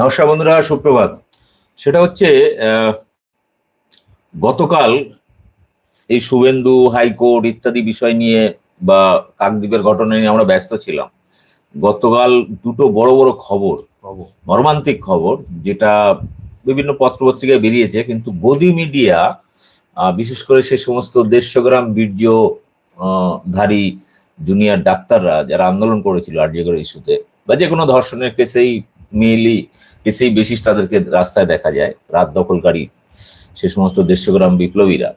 নমস্কার বন্ধুরা সুপ্রভাত। সেটা হচ্ছে গতকাল এই শুভেন্দু হাইকোর্ট ইত্যাদি বিষয় নিয়ে বা কাকদ্বীপের ঘটনা নিয়ে আমরা ব্যস্ত ছিলাম। গতকাল দুটো বড় বড় খবর মর্মান্তিক খবর যেটা বিভিন্ন পত্রপত্রিকায় বেরিয়েছে কিন্তু গদি মিডিয়া বিশেষ করে সে সমস্ত দেড়শো বীর্য আহ, ধারী জুনিয়র ডাক্তাররা যারা আন্দোলন করেছিল আর্যগর ইস্যুতে বা যে কোনো ধর্ষণের কেসেই মেইলি কেসেই বেশি তাদেরকে রাস্তায় দেখা যায় রাত দখলকারী সে সমস্ত দেড়শো গ্রাম বিপ্লবীরা।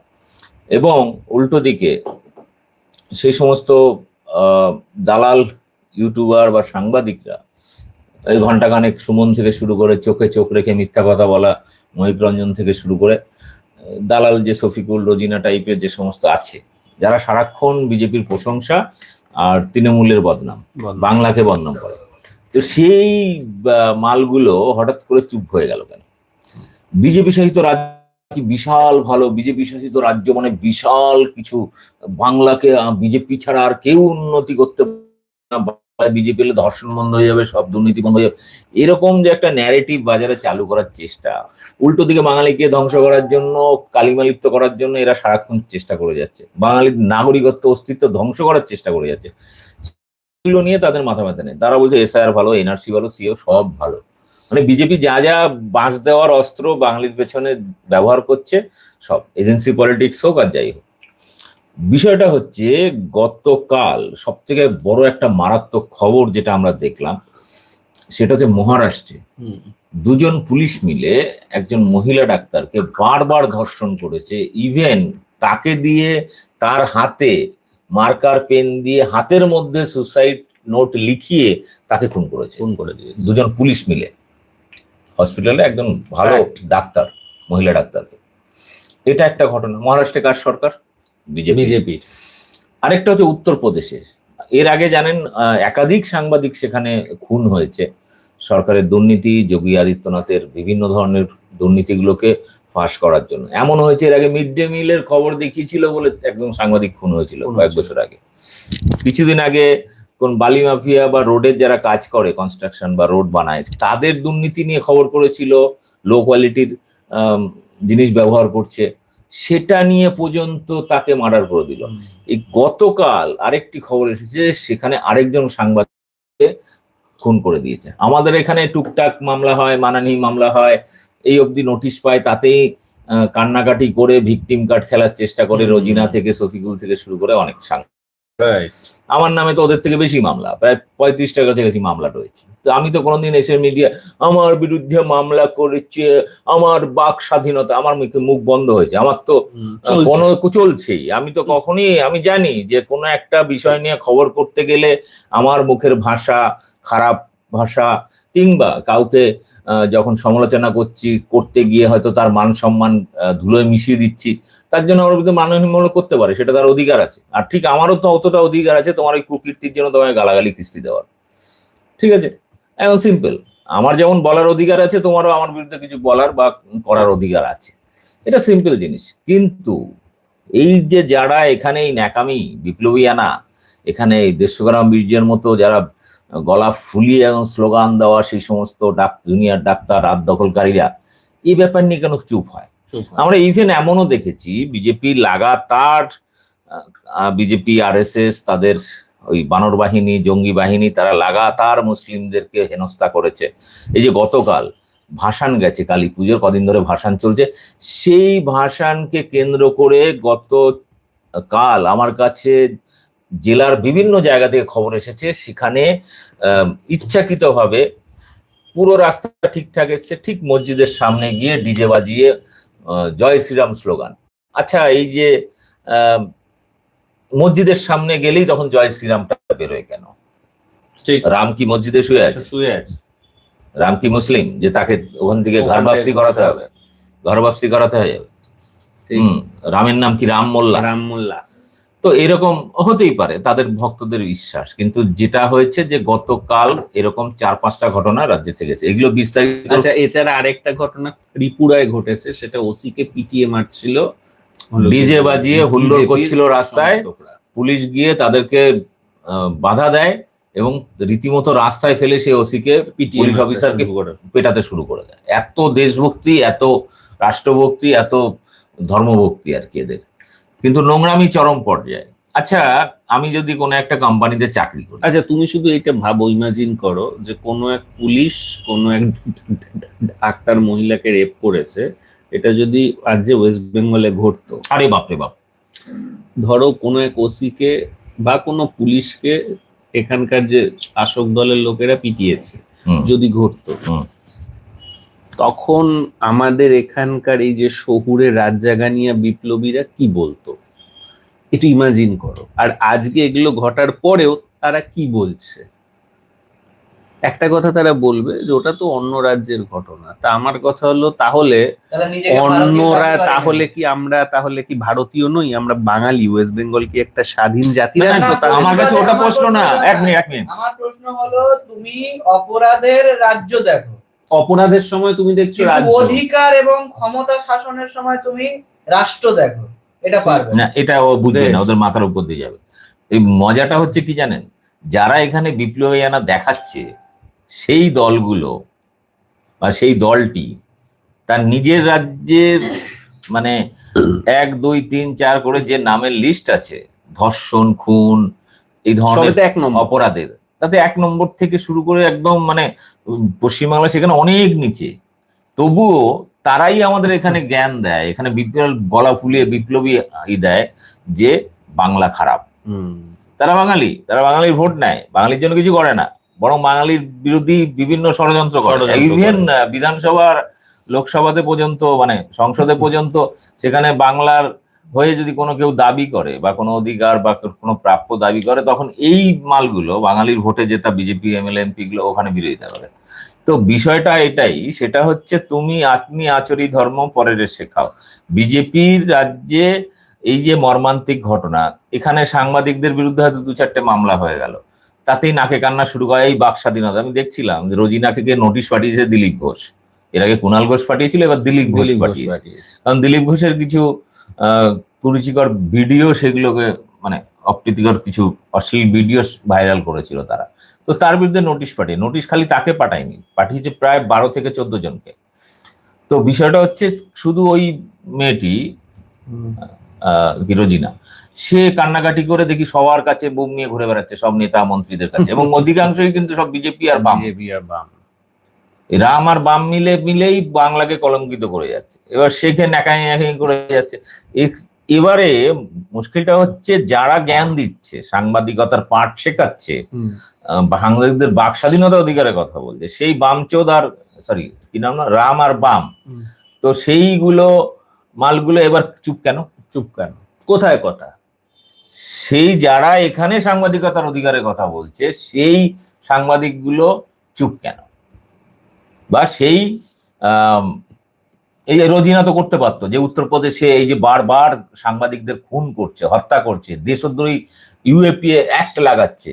এবং উল্টো দিকে সেই সমস্ত আহ, দালাল ইউটিউবার বা সাংবাদিকরা এই ঘন্টাখানেক সুমন থেকে শুরু করে চোখে চোখ রেখে মিথ্যা কথা বলা মহিক রঞ্জন থেকে শুরু করে দালাল যে শফিকুল রোজিনা টাইপের যে সমস্ত আছে যারা সারাক্ষণ বিজেপির প্রশংসা আর তৃণমূলের বদনাম। বাংলাকে বদনাম করে। তো সেই মালগুলো হঠাৎ করে চুপ হয়ে গেল কেন? বিজেপি শাসিত রাজ্য বিশাল ভালো? বিজেপি শাসিত রাজ্য মানে বিশাল কিছু। বাংলাকে বিজেপি ছাড়া আর কেউ উন্নতি করতে বিজেপি এলে ধর্ষণ বন্ধ হয়ে যাবে, সব দুর্নীতি বন্ধ হয়ে যাবে। এরকম যে একটা ন্যারেটিভ বাজারে চালু করার চেষ্টা। উল্টো দিকে বাঙালিকে ধ্বংস করার জন্য, কালিমালিপ্ত করার জন্য এরা সারাক্ষণ চেষ্টা করে যাচ্ছে। বাঙালির নাগরিকত্ব, অস্তিত্ব ধ্বংস করার চেষ্টা করে যাচ্ছে। এগুলো নিয়ে তাদের মাথা ব্যথা নেই। তারা বলছে এসআইআর ভালো এনআরসি ভালো সিও সব ভালো। মানে বিজেপি যা যা বাঁশ দেওয়ার অস্ত্র বাঙালির পেছনে ব্যবহার করছে সব। এজেন্সি পলিটিক্স হোক আর যাই হোক। বিষয়টা হচ্ছে গতকাল সব থেকে বড় একটা মারাত্মক খবর যেটা আমরা দেখলাম সেটা হচ্ছে মহারাষ্ট্রে। দুজন পুলিশ মিলে একজন মহিলা ডাক্তারকে বারবার ধর্ষণ করেছে। ইভেন তাকে দিয়ে তার হাতে মার্কার পেন দিয়ে হাতের মধ্যে সুসাইড নোট লিখিয়ে তাকে খুন করেছে। ফোন করে দিয়েছে। দুজন পুলিশ মিলে। হসপিটালে একজন ভালো ডাক্তার মহিলা ডাক্তারকে। এটা একটা ঘটনা। মহারাষ্ট্রে কার সরকার? বিজেপি। বিজেপির আরেকটা হচ্ছে উত্তরপ্রদেশে। এর আগে জানেন একাধিক সাংবাদিক সেখানে খুন হয়েছে। সরকারের দুর্নীতি যোগী আদিত্যনাথের বিভিন্ন ধরনের দুর্নীতিগুলোকে ফাঁস করার জন্য। এমন হয়েছে এর আগে মিড ডে মিলের খবর দেখিয়েছিল বলে একদম সাংবাদিক খুন হয়েছিল কয়েক বছর আগে। কিছুদিন আগে কোন বালি মাফিয়া বা রোডের যারা কাজ করে কনস্ট্রাকশন বা রোড বানায় তাদের দুর্নীতি নিয়ে খবর করেছিল লো কোয়ালিটির জিনিস ব্যবহার করছে। সেটা নিয়ে পর্যন্ত তাকে মার্ডার করে দিল। এই গতকাল আরেকটি খবর এসেছে সেখানে আরেকজন সাংবাদিক খুন করে দিয়েছে। আমাদের এখানে টুকটাক মামলা হয় মানানি মামলা হয় এই অবধি নোটিশ পায় তাতেই কান্নাকাটি করে ভিকটিম কার্ড খেলার চেষ্টা করে রোজিনা থেকে শফিকুল থেকে শুরু করে অনেক সাংবাদিক আমার নামে তো ওদের থেকে বেশি মামলা প্রায় পঁয়ত্রিশটার কাছাকাছি মামলা রয়েছে। তো আমি তো কোনোদিন এসে মিডিয়া আমার বিরুদ্ধে মামলা করেছে আমার বাক স্বাধীনতা আমার মুখে মুখ বন্ধ হয়েছে আমার তো কোনো চলছেই। আমি তো কখনই আমি জানি যে কোনো একটা বিষয় নিয়ে খবর করতে গেলে আমার মুখের ভাষা খারাপ ভাষা কিংবা কাউকে যখন সমালোচনা করছি, করতে গিয়ে হয়তো তার মান সম্মান ধুলোয় মিশিয়ে দিচ্ছি, তার জন্য আমার বিরুদ্ধে মানহানিমূলক করতে পারে, সেটা তার অধিকার আছে। আর ঠিক আমারও তো অতটা অধিকার আছে, তোমার ওই কুকীর্তির জন্য তোমায় গালাগালি কিস্তি দেওয়ার। ঠিক আছে? এখন সিম্পল আমার যেমন বলার অধিকার আছে, তোমারও আমার বিরুদ্ধে কিছু বলার বা করার অধিকার আছে। এটা সিম্পল জিনিস। কিন্তু এই যে যারা এখানে এই ন্যাকামি, বিপ্লবী আনা, এখানে দেশগ্রাম বীর্যের মতো যারা গলা ফুলিয়ে এবং স্লোগান দেওয়া সেই সমস্ত ডাক জুনিয়র ডাক্তার রাত দখলকারীরা এই ব্যাপার নিয়ে কেন চুপ হয়? আমরা ইভেন এমনও দেখেছি বিজেপি লাগাতার বিজেপি আরএসএস তাদের ওই বানর বাহিনী জঙ্গি বাহিনী তারা লাগাতার মুসলিমদেরকে হেনস্থা করেছে। এই যে গতকাল ভাসান গেছে কালী পুজোর কদিন ধরে ভাসান চলছে সেই ভাসানকে কেন্দ্র করে গত কাল আমার কাছে জেলার বিভিন্ন জায়গা থেকে খবর এসেছে। সেখানে ইচ্ছাকৃতভাবে পুরো রাস্তা ঠিকঠাক এসছে ঠিক মসজিদের সামনে গিয়ে ডিজে বাজিয়ে জয় শ্রীরাম স্লোগান। আচ্ছা এই যে মসজিদের সামনে গেলেই তখন জয় শ্রীরামটা বেরোয় কেন? ঠিক। রাম কি মসজিদে শুয়ে আছে? শুয়ে আছে। রাম কি মুসলিম? যে তাকে ওখান থেকে ঘর বাপসি করাতে হবে? ঘর বাপসি করাতে হয়ে যাবে। রামের নাম কি রাম মোল্লা? রাম মোল্লা। তো এরকম হতেই পারে তাদের ভক্তদের বিশ্বাস। কিন্তু যেটা হয়েছে যে গতকাল এরকম চার পাঁচটা ঘটনা রাজ্যে থেকে গেছে এগুলো বিস্তারিত আচ্ছা এছাড়া আরেকটা ঘটনা ত্রিপুরায় ঘটেছে সেটা ওসি কে পিটিয়ে মারছিল। ডিজে বাজিয়ে হুল্লোড় করছিল রাস্তায়। পুলিশ গিয়ে তাদেরকে বাধা দেয় এবং রীতিমতো রাস্তায় ফেলে সে ওসিকে পুলিশ অফিসারকে পেটাতে শুরু করে দেয়। এত দেশভক্তি এত রাষ্ট্রভক্তি এত ধর্মভক্তি আর কি এদের। কিন্তু নোংরামি চরম পর্যায়ে। আচ্ছা আমি যদি কোনো একটা কোম্পানিতে চাকরি করি। আচ্ছা তুমি শুধু এটা ভাবো ইমাজিন করো যে কোনো এক পুলিশ কোনো এক ডাক্তার মহিলাকে রেপ করেছে। এটা যদি আজ যে ওয়েস্ট বেঙ্গলে ঘটতো। আরে বাপরে বাপ। ধরো কোনো এক ওসিকে বা কোনো পুলিশকে এখানকার যে শাসক দলের লোকেরা পিটিয়েছে। যদি ঘটতো। তখন আমাদের এখানকার এই যে শহুরে রাজ্জাগানিয়া বিপ্লবীরা কি বলতো? একটু ইমাজিন করো। আর আজকে এগুলো ঘটার পরেও তারা কি বলছে? একটা কথা তারা বলবে যে ওটা তো অন্য রাজ্যের ঘটনা। তা আমার কথা হলো তাহলে অন্যরা তাহলে কি আমরা তাহলে কি ভারতীয় নই? আমরা বাঙালি ওয়েস্ট বেঙ্গল কি একটা স্বাধীন জাতি আমার কাছে ওটা প্রশ্ন না। এক মিনিট এক মিনিট। আমার প্রশ্ন হলো তুমি অপরাধের রাজ্য দেখো। অপরাধের সময় তুমি দেখছ রাজ্য। অধিকার এবং ক্ষমতা শাসনের সময় তুমি রাষ্ট্র দেখো এটা পারবে না। এটা ও বুঝবে না ওদের মাথার উপর দিয়ে যাবে। এই মজাটা হচ্ছে কি জানেন? যারা এখানে বিপ্লবী আনা দেখাচ্ছে সেই দলগুলো বা সেই দলটি তার নিজের রাজ্যের মানে এক দুই তিন চার করে যে নামের লিস্ট আছে ধর্ষণ খুন এই ধরনের তো এক নম্বর। অপরাধের তাতে এক নম্বর থেকে শুরু করে একদম মানে পশ্চিমবাংলা সেখানে অনেক নিচে। তবুও তারাই আমাদের এখানে জ্ঞান দেয় এখানে বিপ্লব গলা ফুলিয়ে বিপ্লবী ই দেয় যে বাংলা খারাপ। তারা বাঙালি তারা বাঙালির ভোট নেয় বাঙালির জন্য কিছু করে না বরং বাঙালির বিরোধী বিভিন্ন ষড়যন্ত্র করে। ইভেন। বিধানসভার লোকসভাতে পর্যন্ত মানে সংসদে পর্যন্ত সেখানে বাংলার হয়ে যদি কোনো কেউ দাবি করে বা কোনো অধিকার বা কোনো প্রাপ্য দাবি করে তখন এই মালগুলো বাঙালির ভোটে যেটা বিজেপি এমএলএ এমপি গুলো ওখানে বিরোধিতা করে। তো বিষয়টা এটাই সেটা হচ্ছে তুমি আত্মি আচরি ধর্ম পরের শেখাও। বিজেপির রাজ্যে এই যে মর্মান্তিক ঘটনা এখানে সাংবাদিকদের বিরুদ্ধে হয়তো দু চারটে মামলা হয়ে গেল। তাতেই নাকে কান্না শুরু করে এই বাক স্বাধীনতা। আমি দেখছিলাম যে রোজিনাকে গিয়ে নোটিশ পাঠিয়েছে দিলীপ ঘোষ। এর আগে কুণাল ঘোষ পাঠিয়েছিল এবার দিলীপ ঘোষ পাঠিয়েছে। কারণ দিলীপ ঘোষের কিছু কুরুচিকর ভিডিও সেগুলোকে মানে অপ্রীতিকর কিছু অশ্লীল ভিডিও ভাইরাল করেছিল তারা। তো তার বিরুদ্ধে নোটিশ পাঠিয়ে নোটিশ খালি তাকে পাঠায়নি পাঠিয়েছে প্রায় বারো থেকে চোদ্দ জনকে। তো বিষয়টা হচ্ছে শুধু ওই মেয়েটি হুম। আহ, কি রোজিনা সে কান্নাকাটি করে দেখি সবার কাছে বুম নিয়ে ঘুরে বেড়াচ্ছে সব নেতা মন্ত্রীদের কাছে। এবং অধিকাংশই কিন্তু সব বিজেপি আর বাম। বিজেপি আর বাম। রাম আর বাম মিলে মিলেই বাংলাকে কলঙ্কিত করে যাচ্ছে। এবার সেখানে ন্যাকাই ন্যাকাই করে যাচ্ছে। এবারে মুশকিলটা হচ্ছে যারা জ্ঞান দিচ্ছে সাংবাদিকতার পাঠ শেখাচ্ছে। সাংবাদিকদের বাক স্বাধীনতা অধিকারের কথা বলছে। সেই বামচোদ আর সরি কি নাম না? রাম আর বাম। তো সেইগুলো মালগুলো এবার চুপ কেন? চুপ কেন? কোথায় কথা? সেই যারা এখানে সাংবাদিকতার অধিকারের কথা বলছে সেই সাংবাদিকগুলো চুপ কেন? বা সেই এই রোধিনা তো করতে পারতো, যে উত্তরপ্রদেশে এই যে বারবার সাংবাদিকদের খুন করছে, হত্যা করছে, দেশদ্রোহী ইউএপিএ অ্যাক্ট লাগাচ্ছে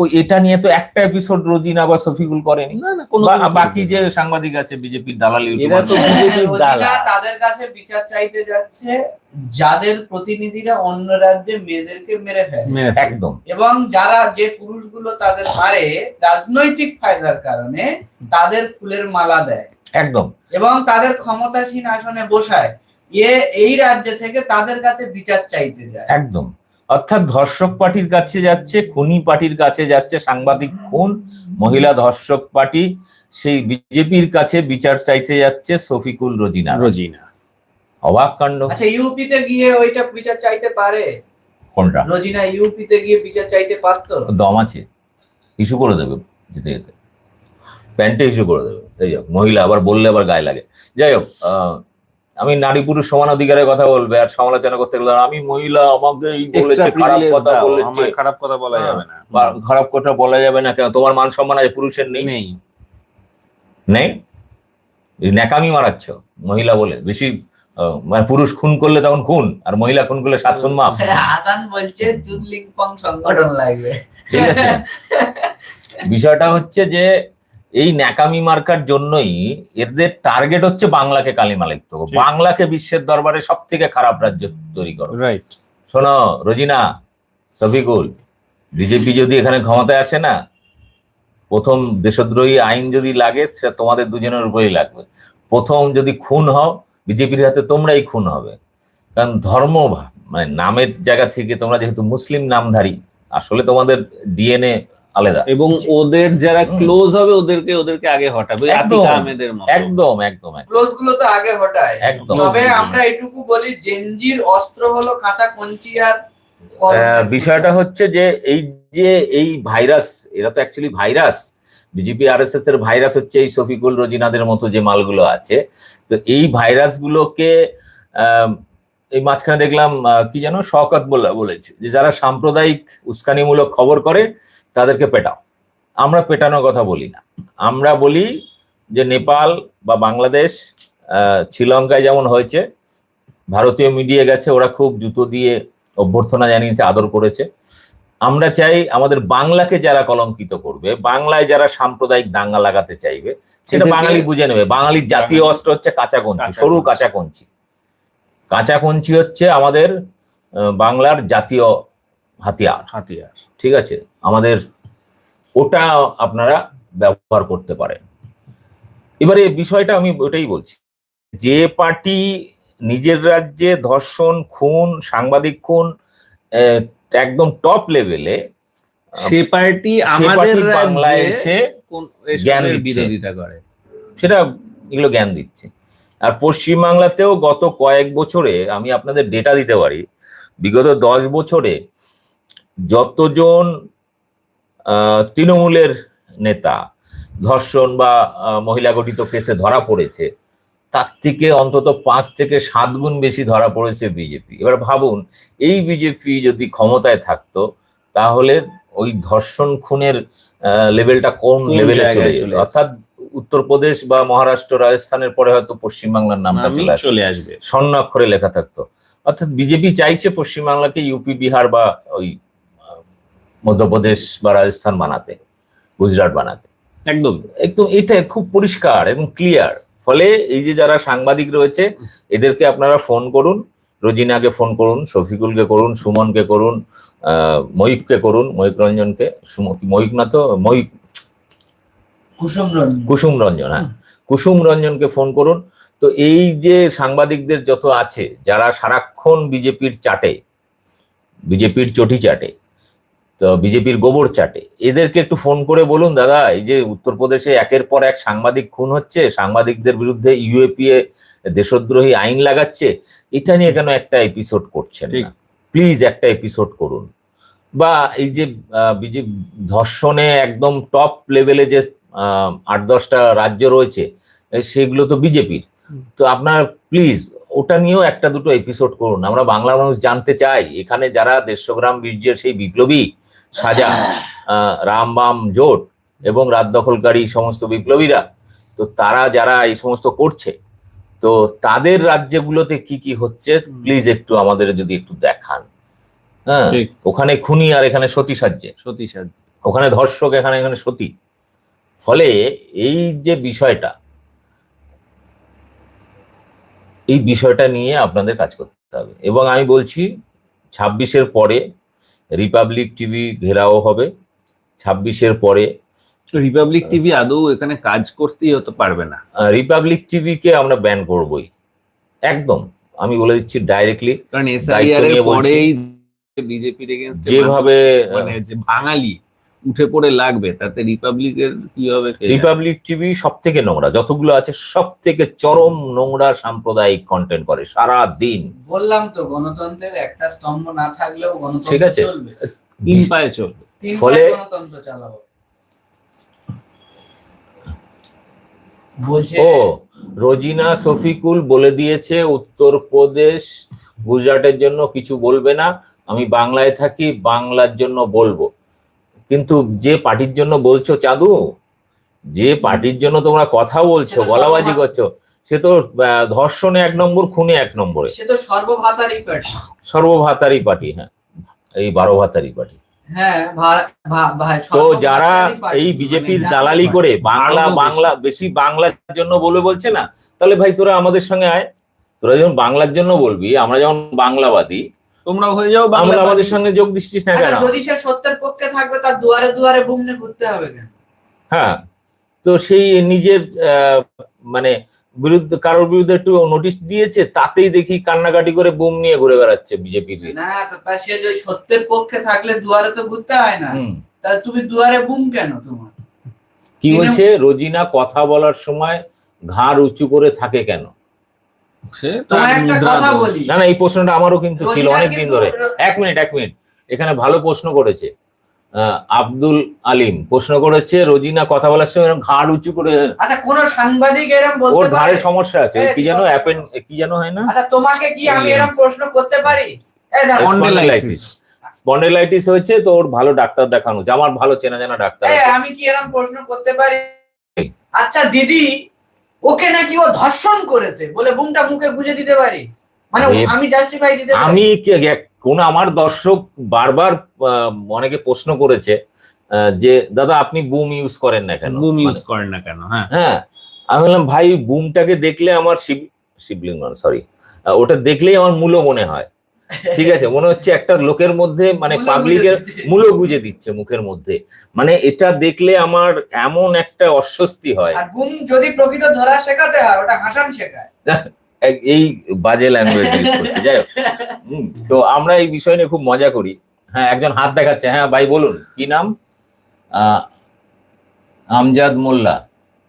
ওই এটা নিয়ে তো একটা এপিসোড রোজিনা বা শফিকুল করেনি। না না বাকি যে সাংবাদিক আছে বিজেপির দালালি এরা তো বিজেপির দালাল। তাদের কাছে বিচার চাইতে যাচ্ছে যাদের প্রতিনিধিরা অন্য রাজ্যে মেয়েদেরকে মেরে ফেলে। মেরে ফেলে। একদম। এবং যারা যে পুরুষগুলো তাদের মারে রাজনৈতিক ফায়দার কারণে তাদের ফুলের মালা দেয়। একদম। এবং তাদের ক্ষমতাসীন আসনে বসায়। এ এই রাজ্য থেকে তাদের কাছে বিচার চাইতে যায়। একদম। অর্থাৎ ধর্ষক পার্টির কাছে যাচ্ছে খুনি পার্টির কাছে যাচ্ছে সাংবাদিক খুন মহিলা ধর্ষক পার্টি সেই বিজেপির কাছে বিচার চাইতে যাচ্ছে শফিকুল রোজিনা। রোজিনা। অবাক কাণ্ড। আচ্ছা ইউপিতে গিয়ে ওইটা বিচার চাইতে পারে? কোনটা? রোজিনা ইউপিতে গিয়ে বিচার চাইতে পারতো? দম আছে। ইস্যু করে দেবে যেতে যেতে। প্যান্টে ইস্যু করে দেবে। যাই হোক মহিলা আবার বললে আবার গায়ে লাগে। যাই হোক আহ, আমি নারী পুরুষ সমান অধিকারের কথা বলবে আর সমালোচনা করতে গেলে আমি মহিলা আমাকে এই বলেছে খারাপ কথা বলেছে। খারাপ কথা বলা হ্যাঁ। যাবে না। বা খারাপ কথা বলা যাবে না কেন? তোমার মান সম্মান আছে পুরুষের নেই? নেই। নেই? ন্যাকামি মারাচ্ছ মহিলা বলে। বেশি আহ, মানে পুরুষ খুন করলে তখন খুন আর মহিলা খুন করলে সাত খুন মাপ হাসান বলছে সংগঠন লাগবে। ঠিক আছে। বিষয়টা হচ্ছে যে এই ন্যাকামি মার্কার জন্যই এদের টার্গেট হচ্ছে বাংলাকে কালিমা লিখতে। বাংলাকে বিশ্বের দরবারে সব থেকে খারাপ রাজ্য তৈরি করো। রাইট শোনো রোজিনা সফিকুল বিজেপি যদি এখানে ক্ষমতায় আসে না প্রথম দেশদ্রোহী আইন যদি লাগে সেটা তোমাদের দুজনের উপরেই লাগবে। প্রথম যদি খুন হও বিজেপির হাতে তোমরাই খুন হবে। কারণ ধর্ম মানে নামের জায়গা থেকে তোমরা যেহেতু মুসলিম নামধারী আসলে তোমাদের ডিএনএ আলাদা। এবং ওদের যারা ক্লোজ হবে ওদেরকে ওদেরকে আগে হটাবে। একদম, আতিক আহমেদের মতো। একদম একদম ক্লোজগুলো তো আগে হটায়। একদম। তবে আমরা এটুকু বলি জেনজির অস্ত্র হলো কাঁচা কঞ্চি আর আহ, বিষয়টা হচ্ছে যে এই যে এই ভাইরাস এরা তো actually virus. BJP R S S এর ভাইরাস হচ্ছে এই শফিকুল রোজিনাদের মতো যে মালগুলো আছে। তো এই ভাইরাস গুলোকে আহ, এই মাঝখানে দেখলাম কি যেন শওকত বলেছে যে যারা সাম্প্রদায়িক উস্কানিমূলক খবর করে তাদেরকে পেটাও। আমরা পেটানোর কথা বলি না। আমরা বলি যে নেপাল বা বাংলাদেশ শ্রীলঙ্কায় যেমন হয়েছে ভারতীয় মিডিয়া গেছে ওরা খুব জুতো দিয়ে অভ্যর্থনা জানিয়েছে আদর করেছে। আমরা চাই আমাদের বাংলাকে যারা কলঙ্কিত করবে বাংলায় যারা সাম্প্রদায়িক দাঙ্গা লাগাতে চাইবে সেটা বাঙালি বুঝে নেবে। বাঙালির জাতীয় অস্ত্র হচ্ছে কাঁচা কঞ্চি সরু। কাঁচা কঞ্চি কাঁচা কঞ্চি হচ্ছে আমাদের বাংলার জাতীয় হাতিয়ার। হাতিয়ার। ঠিক আছে? আমাদের ওটা আপনারা ব্যবহার করতে পারেন। এবারে বিষয়টা আমি ওটাই বলছি। যে পার্টি নিজের রাজ্যে ধর্ষণ খুন সাংবাদিক খুন একদম টপ লেভেলে সে পার্টি আমাদের বাংলায় এসে জ্ঞান বিরোধিতা করে। সেটা এগুলো জ্ঞান দিচ্ছে। আর পশ্চিমবাংলাতেও গত কয়েক বছরে আমি আপনাদের ডেটা দিতে পারি বিগত দশ বছরে যতজন আহ, তৃণমূলের নেতা ধর্ষণ বা মহিলা গঠিত কেসে ধরা পড়েছে তার থেকে অন্তত পাঁচ থেকে সাত গুণ বেশি ধরা পড়েছে বিজেপি। এবার ভাবুন এই বিজেপি যদি ক্ষমতায় থাকতো তাহলে ওই ধর্ষণ খুনের লেভেলটা কোন লেভেলে চলে যেত? অর্থাৎ উত্তরপ্রদেশ বা মহারাষ্ট্র রাজস্থানের পরে হয়তো পশ্চিমবাংলার নামটা চলে আসবে চলে আসবে। স্বর্ণ অক্ষরে লেখা থাকতো। অর্থাৎ বিজেপি চাইছে পশ্চিমবাংলাকে ইউপি বিহার বা ওই মধ্যপ্রদেশ বা রাজস্থান বানাতে গুজরাট বানাতে। একদম। একদম এটা খুব পরিষ্কার এবং ক্লিয়ার ফলে এই যে যারা সাংবাদিক রয়েছে এদেরকে আপনারা ফোন করুন রোজিনাকে ফোন করুন শফিকুলকে করুন সুমনকে করুন আহ, ময়ূককে করুন ময়ূক রঞ্জনকে সুম- ময়ূক না তো ময়ূক কুসুম রঞ্জন। কুসুম রঞ্জন হ্যাঁ। কুসুম রঞ্জনকে ফোন করুন। তো এই যে সাংবাদিকদের যত আছে যারা সারাক্ষণ বিজেপির চাটে বিজেপির চটি চাটে তো বিজেপির গোবর চাটে। এদেরকে একটু ফোন করে বলুন দাদা এই যে উত্তরপ্রদেশে একের পর এক সাংবাদিক খুন হচ্ছে সাংবাদিকদের বিরুদ্ধে ইউএপিএ দেশদ্রোহী আইন লাগাচ্ছে এটা নিয়ে কেন একটা এপিসোড করছেন। না? প্লিজ একটা এপিসোড করুন। বা এই যে বিজেপি ধর্ষণে একদম টপ লেভেলে যে আট দশটা রাজ্য রয়েছে সেগুলো তো বিজেপির। তো আপনার প্লিজ ওটা নিয়েও একটা দুটো এপিসোড করুন। আমরা বাংলা মানুষ জানতে চাই এখানে যারা দেড়শো বীর্যের সেই বিপ্লবী সাজা আহ, রামবাম জোট এবং রাত দখলকারী সমস্ত বিপ্লবীরা তো তারা যারা এই সমস্ত করছে তো তাদের রাজ্যগুলোতে কি কি হচ্ছে প্লিজ একটু আমাদের যদি একটু দেখান। হ্যাঁ ওখানে খুনি আর এখানে সতী সাজ্যে সতী সাজ ওখানে ধর্ষক এখানে এখানে সতী। ফলে এই যে বিষয়টা এই বিষয়টা নিয়ে আপনাদের কাজ করতে হবে। এবং আমি বলছি ছাব্বিশের পরে রিপাবলিক টিভি ঘেরাও হবে ছাব্বিশের পরে। রিপাবলিক টিভি আদৌ এখানে কাজ করতেই হতে পারবে না। রিপাবলিক টিভিকে আমরা ব্যান করবই। একদম। আমি বলে দিচ্ছি ডাইরেক্টলি কারণ এসআইআর এর। পরেই বিজেপির এগেনস্ট যেভাবে মানে যে বাঙালি উঠে পড়ে লাগবে তাতে রিপাবলিকের কি হবে রিপাবলিক টিভি সব থেকে নোংরা যতগুলো আছে সব থেকে চরম নোংরা সাম্প্রদায়িক কন্টেন্ট করে সারা দিন বললাম তো গণতন্ত্রের একটা স্তম্ভ না থাকলেও গণতন্ত্র ঠিক আছে। তিন পায়ে চলবে। ফলে- গণতন্ত্র চালাবো। ও রোজিনা শফিকুল বলে দিয়েছে উত্তরপ্রদেশ গুজরাটের জন্য কিছু বলবে না আমি বাংলায় থাকি বাংলার জন্য বলব। কিন্তু যে পার্টির জন্য বলছো চাঁদু যে পার্টির জন্য তোমরা কথা বলছো গলাবাজি করছ সে তো ধর্ষণে এক নম্বর খুনে এক নম্বরে। সে তো সর্বভাতারই পার্টি। সর্বভাতারি পার্টি হ্যাঁ। এই বারো ভাতারি পার্টি। হ্যাঁ তো যারা এই বিজেপির মানে দালালি করে বাংলা বাংলা বেশি বাংলার জন্য বলবে বলছে না তাহলে ভাই তোরা আমাদের সঙ্গে আয়। তোরা যখন বাংলার জন্য বলবি আমরা যেমন বাংলাবাদী তোমরা হয়ে যাও আমরা বাংলা আমাদের সঙ্গে যোগ দিচ্ছিস না আচ্ছা, কেন? যদি সে সত্যের পক্ষে থাকবে তার দুয়ারে দুয়ারে বুমনে ঘুরতে হবে কেন? হ্যাঁ তো সেই নিজের আহ, মানে বিরুদ্ধে কারোর বিরুদ্ধে একটু নোটিশ দিয়েছে তাতেই দেখি কান্নাকাটি করে বুম নিয়ে ঘুরে বেড়াচ্ছে বিজেপির না তো তা সে যদি সত্যের পক্ষে থাকলে দুয়ারে তো ঘুরতে হয় না। তা তুমি দুয়ারে বুম কেন তোমার? কি বলছে রোজিনা কথা বলার সময় ঘাড় উঁচু করে থাকে কেন? না না এই প্রশ্নটা আমারও কিন্তু ছিল রোজিনার অনেক দিন ধরে। এক মিনিট এক মিনিট। এখানে ভালো প্রশ্ন করেছে। আহ, আব্দুল আলিম প্রশ্ন করেছে রোজিনা কথা বলার সময় এরকম ঘাড় উঁচু করে আচ্ছা কোন সাংবাদিক ওর বলতে পারে ঘাড়ে সমস্যা আছে। কি যেন কি অ্যাপেন কি যেন হয় না? আচ্ছা তোমাকে কি আমি এরম প্রশ্ন করতে পারি? দাঁড়াও। স্পন্ডেলাইটিস হয়েছে তো ওর ভালো ডাক্তার দেখানো। আমার ভালো চেনা জানা ডাক্তার আমি কি এরকম প্রশ্ন করতে পারি? আচ্ছা দিদি ওকে নাকি ও ধর্ষণ করেছে বলে বুমটা মুখে গুজে দিতে পারি? মানে আমি জাস্টিফাই দিতে আমি কোন আমার দর্শক বারবার আহ, অনেকে প্রশ্ন করেছে আহ, যে দাদা আপনি বুম ইউজ করেন না কেন? বুম ইউজ মানে- করেন না কেন? হ্যাঁ। হ্যাঁ। আমি বললাম ভাই বুমটাকে দেখলে আমার শিব শিবলিং সরি ওটা দেখলেই আমার মূল্য মনে হয়। ঠিক আছে মনে হচ্ছে একটা লোকের মধ্যে মানে পাবলিকের বুঝে দিচ্ছে। মূল্য গুজে দিচ্ছে মুখের মধ্যে। মানে এটা দেখলে আমার এমন একটা অস্বস্তি হয়। আর বুম যদি প্রকৃত ধরা শেখাতে হয় ওটা হাসান শেখায়। এই বাজে ল্যাঙ্গুয়েজ ইউজ করতে যাই হোক। হুম, তো আমরা এই বিষয় নিয়ে খুব মজা করি। হ্যাঁ একজন হাত দেখাচ্ছে। হ্যাঁ ভাই বলুন কি নাম? আহ, আমজাদ মোল্লা।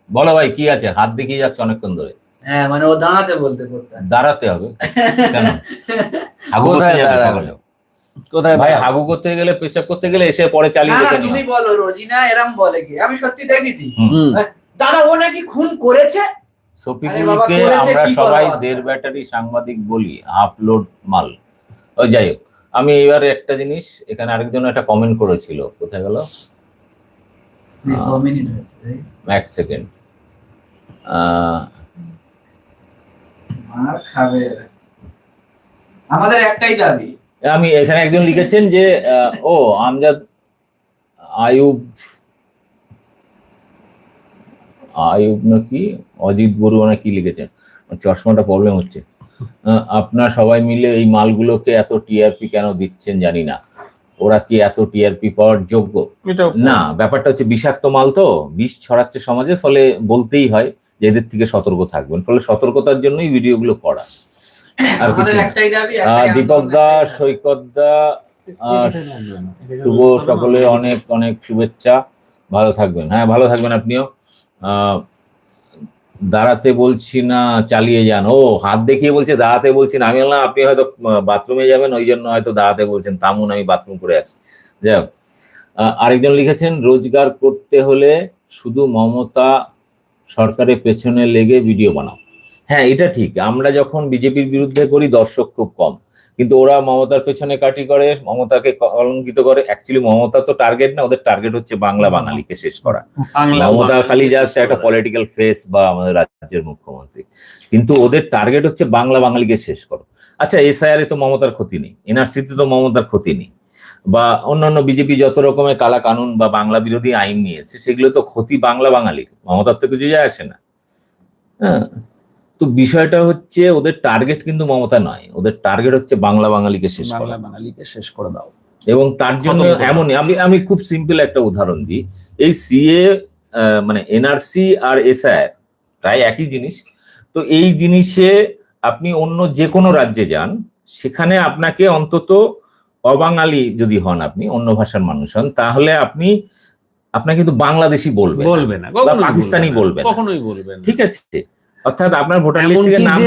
বলো ভাই কি আছে? হাত দেখিয়ে যাচ্ছে অনেকক্ষণ ধরে। হ্যাঁ মানে ও দাঁড়াতে বলতে করতে। দাঁড়াতে হবে। কেন? হাগু করতে যাবে কোথায় ভাই হাগু করতে গেলে পেশাব করতে গেলে এসে পরে চালিয়ে না না তুমি বলো রোজিনা এরম বলে কি? আমি সত্যি দেখেছি। দাদা ও নাকি খুন করেছে? আরে বাবা, শফিকুলকে করেছে আমরা সবাই দেড় ব্যাটারি সাংবাদিক বলি আপলোড মাল। ও যাই হোক আমি এবার একটা জিনিস এখানে আরেকজন একটা কমেন্ট করেছিল কোথায় গেল? আহ। এক সেকেন্ড আর খাবে। আমাদের একটাই দাবি। আমি এখানে একজন লিখেছেন যে আহ, ও আমজাদ আয়ুব আয়ুব নাকি অজিত বড়ুয়া নাকি লিখেছেন। চশমাটা প্রবলেম হচ্ছে। আহ, আপনারা সবাই মিলে এই মালগুলোকে এত টিআরপি কেন দিচ্ছেন জানি না। ওরা কি এত টিআরপি পাওয়ার যোগ্য? না ব্যাপারটা হচ্ছে বিষাক্ত মাল তো বিষ ছড়াচ্ছে সমাজে ফলে বলতেই হয় যে এদের থেকে সতর্ক থাকবেন। ফলে সতর্কতার জন্যই ভিডিওগুলো করা। দীপক দা। সৈকত দা শুভ সকলে অনেক অনেক শুভেচ্ছা। ভালো থাকবেন। হ্যাঁ ভালো থাকবেন আপনিও। দাঁড়াতে বলছি না চালিয়ে যান। ও হাত দেখিয়ে বলছে দাঁড়াতে বলছি না। আমি বললাম আপনি হয়তো বাথরুমে যাবেন ওই জন্য হয়তো দাঁড়াতে বলছেন। তামুন আমি বাথরুম করে আসি। যাই হোক। আহ, আরেকজন লিখেছেন রোজগার করতে হলে শুধু মমতা সরকারের পেছনে লেগে ভিডিও বানাও। হ্যাঁ এটা ঠিক। আমরা যখন বিজেপির বিরুদ্ধে করি দর্শক খুব কম। কিন্তু ওরা মমতার পেছনে কাটি করে মমতাকে কলঙ্কিত করে। অ্যাকচুয়ালি মমতা তো টার্গেট না ওদের টার্গেট হচ্ছে বাংলা বাঙালিকে শেষ করা। মমতা খালি জাস্ট একটা পলিটিক্যাল ফেস বা আমাদের রাজ্যের মুখ্যমন্ত্রী। কিন্তু ওদের টার্গেট হচ্ছে বাংলা বাঙালিকে শেষ করো। আচ্ছা এসআইআর এ তো মমতার ক্ষতি নেই। এনআরসিতে তো মমতার ক্ষতি নেই। বা অন্যান্য বিজেপি যত রকমের কালা কানুন বা বাংলা বিরোধী আইন নিয়েছে সেগুলো তো ক্ষতি বাংলা বাঙালির। মমতার তো কিছু যায় আসে না। হ্যাঁ। তো বিষয়টা হচ্ছে ওদের টার্গেট কিন্তু মমতা নয়। ওদের টার্গেট হচ্ছে বাংলা বাঙালিকে শেষ করা। বাংলা বাঙালিকে শেষ করে দাও। এবং তার জন্য। এমনই আমি আমি খুব সিম্পল একটা উদাহরণ দিই। এই সিএ মানে এনআরসি আর এসআই প্রায় একই জিনিস। তো এই জিনিসে আপনি অন্য যে কোনো রাজ্যে যান সেখানে আপনাকে অন্তত অবাঙালি যদি হন আপনি অন্য ভাষার মানুষ হন তাহলে আপনি আপনাকে কিন্তু বাংলাদেশি বলবেন বলবে না পাকিস্তানি বলবে না। কখনোই বলবে ঠিক আছে? অর্থাৎ আপনার ভোটার লিস্ট থেকে নাম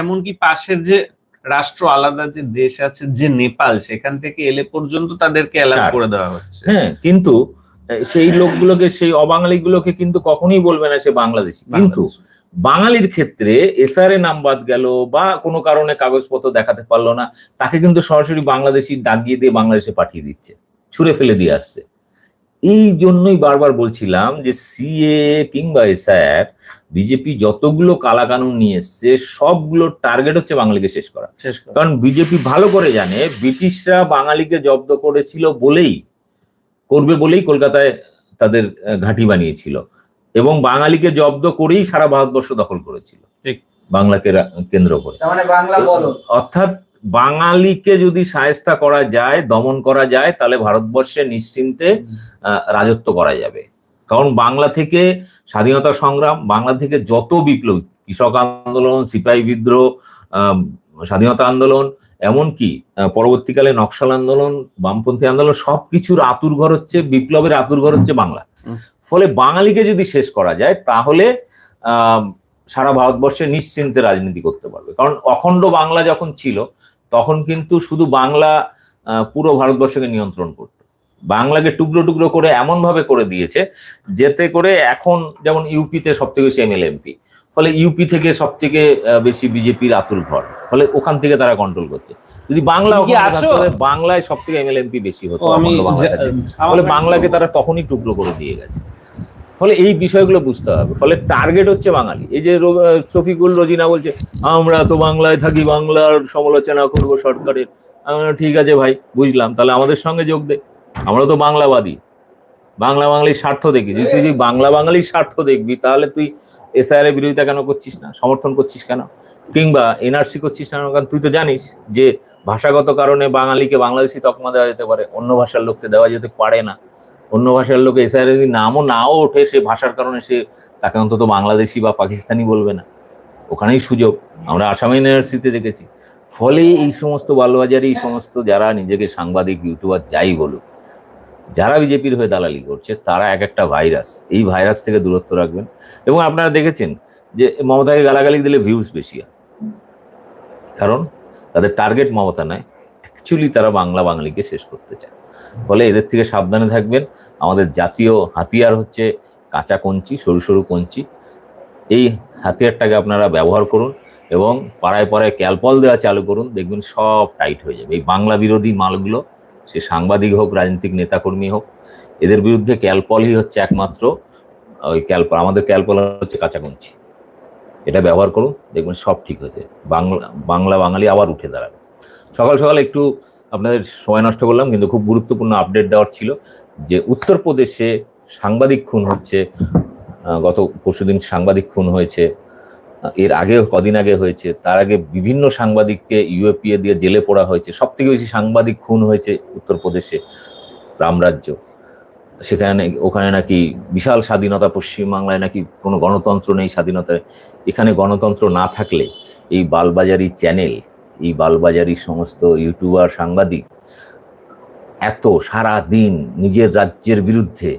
এমনকি পাশের যে রাষ্ট্র আলাদা যে দেশ আছে যে নেপাল সেখান থেকে এলে পর্যন্ত তাদেরকে অ্যালাউ করে দেওয়া হচ্ছে। হ্যাঁ কিন্তু সেই লোকগুলোকে সেই অবাঙালি গুলোকে কিন্তু কখনোই বলবে না সে বাংলাদেশি। কিন্তু বাঙালির ক্ষেত্রে এসআরএ নাম বাদ গেল বা কোনো কারণে কাগজপত্র দেখাতে পারল না তাকে কিন্তু সরাসরি বাংলাদেশি দাগিয়ে দিয়ে বাংলাদেশে পাঠিয়ে দিচ্ছে। ছুঁড়ে ফেলে দিয়ে আসছে। এই জন্যই বারবার বলছিলাম যে সিএ কিংবা এসআর বিজেপি যতগুলো কালাকানুন নিয়ে এসছে সবগুলো টার্গেট হচ্ছে বাঙালিকে শেষ করা। কারণ বিজেপি ভালো করে জানে ব্রিটিশরা বাঙালিকে জব্দ করেছিল বলেই করবে বলেই কলকাতায় তাদের ঘাঁটি বানিয়েছিল। এবং বাঙালিকে জব্দ করেই সারা ভারতবর্ষ দখল করেছিল। ঠিক। বাংলাকে কেন্দ্র করে। তার মানে বাংলা বলো। অর্থাৎ বাঙালিকে যদি সায়স্তা করা যায়, দমন করা যায়, তাহলে ভারতবর্ষে নিশ্চিন্তে রাজত্ব করা যাবে। কারণ বাংলা থেকে স্বাধীনতা সংগ্রাম, বাংলা থেকে যত বিপ্লব, কৃষক আন্দোলন, সিপাহী বিদ্রোহ স্বাধীনতা আন্দোলন, এমনকি পরবর্তীকালে নকশাল আন্দোলন, বামপন্থী আন্দোলন, সবকিছুর আতুর ঘর হচ্ছে, বিপ্লবের আতুর ঘর হচ্ছে বাংলা। ফলে বাঙালিকে যদি শেষ করা যায়, তাহলে সারা ভারতবর্ষে নিশ্চিন্তে রাজনীতি করতে পারবে। কারণ অখণ্ড বাংলা যখন ছিল তখন কিন্তু শুধু বাংলা পুরো ভারতবর্ষকে নিয়ন্ত্রণ করত। বাংলাকে টুকরো টুকরো করে এমন ভাবে করে দিয়েছে যেতে করে এখন যেমন ইউপিতে সব থেকে বেশি এমএল এমপি ফলে ইউপি থেকে সব থেকে বেশি বিজেপির আতুল ঘর ফলে ওখান থেকে তারা কন্ট্রোল করছে। যদি বাংলা বাংলায় সব থেকে এমএল এমপি বেশি হতো বাংলাকে তারা তখনই টুকরো করে দিয়ে গেছে। ফলে এই বিষয়গুলো বুঝতে হবে। ফলে টার্গেট হচ্ছে বাঙালি। এই যে শফিকুল, রোজিনা বলছে, আমরা তো বাংলায় থাকি, বাংলার সমালোচনা করব সরকারের ঠিক আছে ভাই, বুঝলাম। তাহলে আমাদের সঙ্গে যোগ দে। আমরা তো বাংলাবাদী। বাংলা বাঙালির স্বার্থ দেখি। যদি তুই বাংলা বাঙালির স্বার্থ দেখবি, তাহলে তুই এসআইআর এর বিরোধিতা কেন করছিস না? সমর্থন করছিস কেন? কিংবা এনআরসি করছিস না কারণ তুই তো জানিস যে ভাষাগত কারণে বাঙালিকে বাংলাদেশি তকমা দেওয়া যেতে পারে, অন্য ভাষার লোককে দেওয়া যেতে পারে না। অন্য ভাষার লোক এসআইআর যদি নামও নাও ওঠে সে ভাষার কারণে সে তাকে অন্তত বাংলাদেশি বা পাকিস্তানি বলবে না। ওখানেই সুযোগ। আমরা আসাম ইউনিভার্সিটিতে দেখেছি। ফলে এই সমস্ত বালবাজারি, এই সমস্ত যারা নিজেকে সাংবাদিক, ইউটিউবার যাই বলুক, যারা বিজেপির হয়ে দালালি করছে, তারা এক একটা ভাইরাস। এই ভাইরাস থেকে দূরত্ব রাখবেন। এবং আপনারা দেখেছেন যে মমতাকে গালাগালি দিলে ভিউজ বেশি হয়। কারণ তাদের টার্গেট মমতা নয়। অ্যাকচুয়ালি তারা বাংলা বাঙালিকে শেষ করতে চায়। ফলে এদের থেকে সাবধানে থাকবেন। আমাদের জাতীয় হাতিয়ার হচ্ছে কাঁচা কঞ্চি, সরু সরু কঞ্চি। এই হাতিয়ারটাকে আপনারা ব্যবহার করুন এবং পাড়ায় পাড়ায় ক্যালপল দেওয়া চালু করুন। দেখবেন সব টাইট হয়ে যাবে। এই বাংলা বিরোধী মালগুলো, সে সাংবাদিক হোক, রাজনৈতিক নেতাকর্মী হোক, এদের বিরুদ্ধে ক্যালপলই হচ্ছে একমাত্র, ওই ক্যালপল আমাদের ক্যালপল হচ্ছে কাঁচা কঞ্চি। এটা ব্যবহার করুন, দেখবেন সব ঠিক হয়ে যাবে। বাংলা বাংলা বাঙালি আবার উঠে দাঁড়াবে। সকাল সকাল একটু আপনাদের সময় নষ্ট করলাম, কিন্তু খুব গুরুত্বপূর্ণ আপডেট দেওয়ার ছিল যে উত্তরপ্রদেশে সাংবাদিক খুন হচ্ছে গত পরশুদিন সাংবাদিক খুন হয়েছে এর আগে কদিন আগে হয়েছে, তার আগে বিভিন্ন সাংবাদিককে ইউএপিএ দিয়ে জেলে পড়া হয়েছে সব থেকে বেশি সাংবাদিক খুন হয়েছে উত্তরপ্রদেশে রামরাজ্য সেখানে ওখানে নাকি বিশাল স্বাধীনতা পশ্চিমবাংলায় নাকি কোনো গণতন্ত্র নেই স্বাধীনতায়, এখানে গণতন্ত্র না থাকলে এই বালবাজারি চ্যানেল এই বালবাজারি সমস্ত ইউটিউবার, সাংবাদিক এত সারা দিন নিজের রাজ্যের বিরুদ্ধে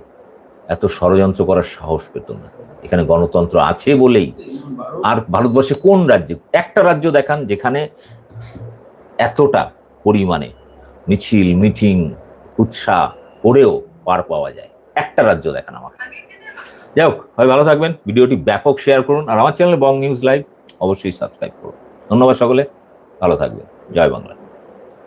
এত ষড়যন্ত্র করার সাহস পেত না। এখানে গণতন্ত্র আছে বলেই। আর ভারতবর্ষে কোন রাজ্য? একটা রাজ্য দেখান যেখানে এতটা পরিমাণে মিছিল, মিটিং, উৎসাহ করেও পার পাওয়া যায়। একটা রাজ্য দেখান আমাকে। যাই হোক হয় ভালো থাকবেন। ভিডিওটি ব্যাপক শেয়ার করুন। আর আমার চ্যানেল বং নিউজ লাইভ অবশ্যই সাবস্ক্রাইব করুন। ধন্যবাদ সকলে। ভালো থাকবেন। জয় বাংলা।